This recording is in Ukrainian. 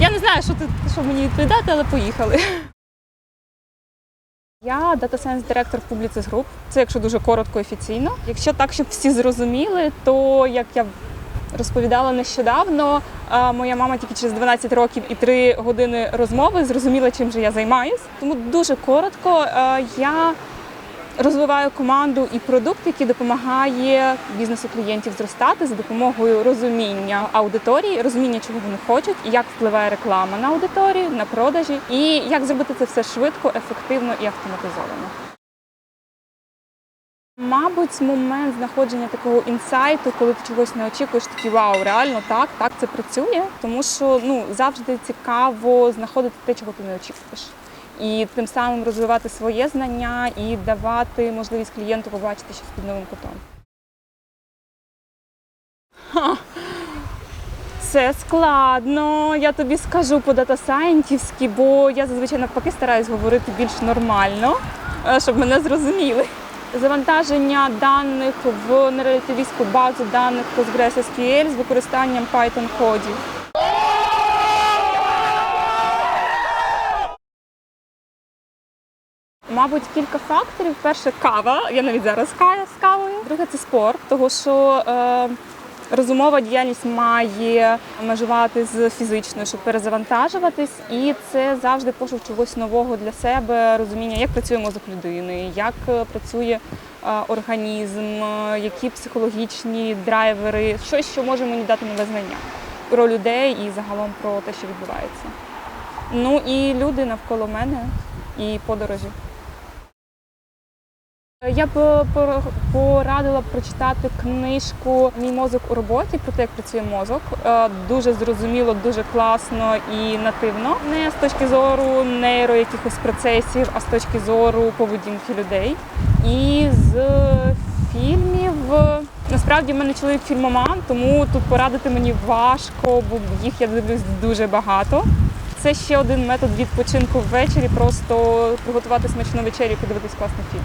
Я не знаю, що тут що мені відповідати, але поїхали. Я Data Science директор Publicis Group. Це якщо дуже коротко офіційно. Якщо так, щоб всі зрозуміли, то як я розповідала нещодавно, моя мама тільки через 12 років і 3 години розмови зрозуміла, чим же я займаюсь. Тому дуже коротко я розвиваю команду і продукт, який допомагає бізнесу клієнтів зростати за допомогою розуміння аудиторії, розуміння, чого вони хочуть, як впливає реклама на аудиторію, на продажі, і як зробити це все швидко, ефективно і автоматизовано. Мабуть, момент знаходження такого інсайту, коли ти чогось не очікуєш, такий вау, реально так, так це працює. Тому що ну завжди цікаво знаходити те, чого ти не очікуєш. І тим самим розвивати своє знання і давати можливість клієнту побачити щось під новим кутом. Це складно, я тобі скажу по дата-сайентівськи, бо я зазвичай навпаки стараюсь говорити більш нормально, е, щоб мене зрозуміли. Завантаження даних в нерелятивістську базу даних PostgreSQL з використанням Python Мабуть, кілька факторів. Перше кава. Я навіть зараз кая з кавою. Друге це спорт, тому що е, розумова діяльність має межувати з фізичною, щоб перезавантажуватись, і це завжди пошук чогось нового для себе, розуміння, як працює мозок людини, як е, працює е, організм, е, які психологічні драйвери, щось, що може мені дати нове знання про людей і загалом про те, що відбувається. Ну і люди навколо мене і подорожі. Я б порадила прочитати книжку Мій мозок у роботі про те, як працює мозок. Е, Дуже зрозуміло, дуже класно і нативно. Не з точки зору нейро якихось процесів, а з точки зору поведінки людей. І з фільмів насправді в мене чоловік фільмоман, тому тут порадити мені важко, бо їх я дивлюсь дуже багато. Це ще один метод відпочинку ввечері, просто приготувати смачну вечерю і подивитись класний фільм.